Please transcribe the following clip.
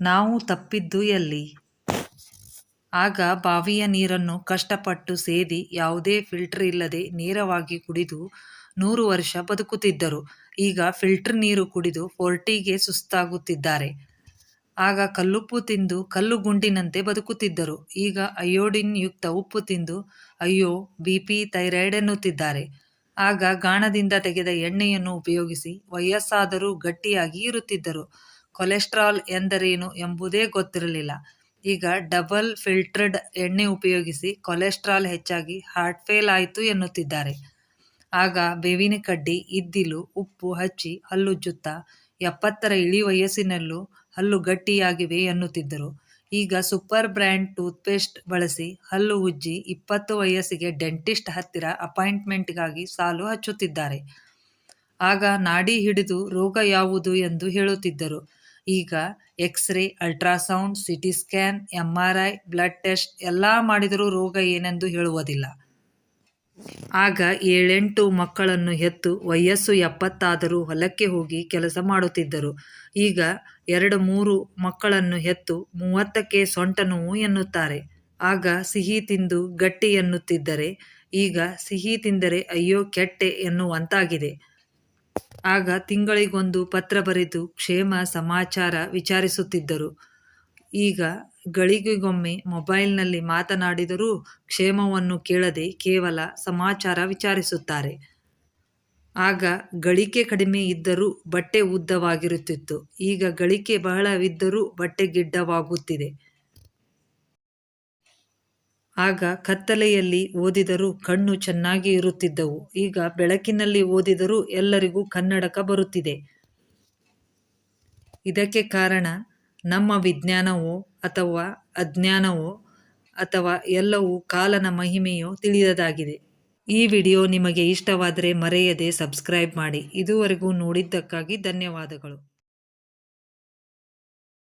ನಾವು ತಪ್ಪಿದ್ದು ಎಲ್ಲಿ? ಆಗ ಬಾವಿಯ ನೀರನ್ನು ಕಷ್ಟಪಟ್ಟು ಸೇದಿ ಯಾವುದೇ ಫಿಲ್ಟರ್ ಇಲ್ಲದೆ ನೇರವಾಗಿ ಕುಡಿದು ನೂರು ವರ್ಷ ಬದುಕುತ್ತಿದ್ದರು. ಈಗ ಫಿಲ್ಟರ್ ನೀರು ಕುಡಿದು ಫೋರ್ಟಿಗೆ ಸುಸ್ತಾಗುತ್ತಿದ್ದಾರೆ. ಆಗ ಕಲ್ಲುಪ್ಪು ತಿಂದು ಕಲ್ಲು ಗುಂಡಿನಂತೆ ಬದುಕುತ್ತಿದ್ದರು. ಈಗ ಅಯೋಡಿನ್ ಯುಕ್ತ ಉಪ್ಪು ತಿಂದು ಅಯ್ಯೋ, ಬಿ ಪಿ ಥೈರಾಯ್ಡ್ ಎನ್ನುತ್ತಿದ್ದಾರೆ. ಆಗ ಗಾಣದಿಂದ ತೆಗೆದ ಎಣ್ಣೆಯನ್ನು ಉಪಯೋಗಿಸಿ ವಯಸ್ಸಾದರೂ ಗಟ್ಟಿಯಾಗಿ ಇರುತ್ತಿದ್ದರು. ಕೊಲೆಸ್ಟ್ರಾಲ್ ಎಂದರೇನು ಎಂಬುದೇ ಗೊತ್ತಿರಲಿಲ್ಲ. ಈಗ ಡಬಲ್ ಫಿಲ್ಟರ್ಡ್ ಎಣ್ಣೆ ಉಪಯೋಗಿಸಿ ಕೊಲೆಸ್ಟ್ರಾಲ್ ಹೆಚ್ಚಾಗಿ ಹಾರ್ಟ್ ಫೇಲ್ ಆಯಿತು ಎನ್ನುತ್ತಿದ್ದಾರೆ. ಆಗ ಬೇವಿನ ಕಡ್ಡಿ, ಇದ್ದಿಲು, ಉಪ್ಪು, ಹಚ್ಚಿ ಹಲ್ಲುಜ್ಜುತ್ತಾ ಎಪ್ಪತ್ತರ ಇಳಿ ವಯಸ್ಸಿನಲ್ಲೂ ಹಲ್ಲು ಗಟ್ಟಿಯಾಗಿವೆ ಎನ್ನುತ್ತಿದ್ದರು. ಈಗ ಸೂಪರ್ ಬ್ರ್ಯಾಂಡ್ ಟೂತ್ಪೇಸ್ಟ್ ಬಳಸಿ ಹಲ್ಲು ಉಜ್ಜಿ ಇಪ್ಪತ್ತು ವಯಸ್ಸಿಗೆ ಡೆಂಟಿಸ್ಟ್ ಹತ್ತಿರ ಅಪಾಯಿಂಟ್ಮೆಂಟ್ಗಾಗಿ ಸಾಲು ಹಚ್ಚುತ್ತಿದ್ದಾರೆ. ಆಗ ನಾಡಿ ಹಿಡಿದು ರೋಗ ಯಾವುದು ಎಂದು ಹೇಳುತ್ತಿದ್ದರು. ಈಗ X ray ultrasound C T scan M R I blood test ಎಲ್ಲ ಮಾಡಿದರೂ ರೋಗ ಏನೆಂದು ಹೇಳುವುದಿಲ್ಲ. ಆಗ ಏಳೆಂಟು ಮಕ್ಕಳನ್ನು ಹೆತ್ತು ವಯಸ್ಸು ಎಪ್ಪತ್ತಾದರೂ ಹೊಲಕ್ಕೆ ಹೋಗಿ ಕೆಲಸ ಮಾಡುತ್ತಿದ್ದರು. ಈಗ ಎರಡು ಮೂರು ಮಕ್ಕಳನ್ನು ಹೆತ್ತು ಮೂವತ್ತಕ್ಕೆ ಸೊಂಟ ನೋವು ಎನ್ನುತ್ತಾರೆ. ಆಗ ಸಿಹಿ ತಿಂದು ಗಟ್ಟಿ ಎನ್ನುತ್ತಿದ್ದರೆ, ಈಗ ಸಿಹಿ ತಿಂದರೆ ಅಯ್ಯೋ ಕೆಟ್ಟೆ ಎನ್ನುವಂತಾಗಿದೆ. ಆಗ ತಿಂಗಳಿಗೊಂದು ಪತ್ರ ಬರೆದು ಕ್ಷೇಮ ಸಮಾಚಾರ ವಿಚಾರಿಸುತ್ತಿದ್ದರು. ಈಗ ಗಳಿಗೆಗೊಮ್ಮೆ ಮೊಬೈಲ್ನಲ್ಲಿ ಮಾತನಾಡಿದರೂ ಕ್ಷೇಮವನ್ನು ಕೇಳದೆ ಕೇವಲ ಸಮಾಚಾರ ವಿಚಾರಿಸುತ್ತಾರೆ. ಆಗ ಗಳಿಕೆ ಕಡಿಮೆ ಇದ್ದರೂ ಬಟ್ಟೆ ಉದ್ದವಾಗಿರುತ್ತಿತ್ತು. ಈಗ ಗಳಿಕೆ ಬಹಳವಿದ್ದರೂ ಬಟ್ಟೆ ಗಿಡ್ಡವಾಗುತ್ತಿದೆ ಆಗ ಕತ್ತಲೆಯಲ್ಲಿ ಓದಿದರೂ ಕಣ್ಣು ಚೆನ್ನಾಗಿ ಇರುತ್ತಿದ್ದವು. ಈಗ ಬೆಳಕಿನಲ್ಲಿ ಓದಿದರೂ ಎಲ್ಲರಿಗೂ ಕನ್ನಡಕ ಬರುತ್ತಿದೆ. ಇದಕ್ಕೆ ಕಾರಣ ನಮ್ಮ ವಿಜ್ಞಾನವೋ ಅಥವಾ ಅಜ್ಞಾನವೋ ಅಥವಾ ಎಲ್ಲವೂ ಕಾಲನ ಮಹಿಮೆಯೋ ತಿಳಿಯದಾಗಿದೆ. ಈ ವಿಡಿಯೋ ನಿಮಗೆ ಇಷ್ಟವಾದರೆ ಮರೆಯದೆ ಸಬ್ಸ್ಕ್ರೈಬ್ ಮಾಡಿ. ಇದುವರೆಗೂ ನೋಡಿದ್ದಕ್ಕಾಗಿ ಧನ್ಯವಾದಗಳು.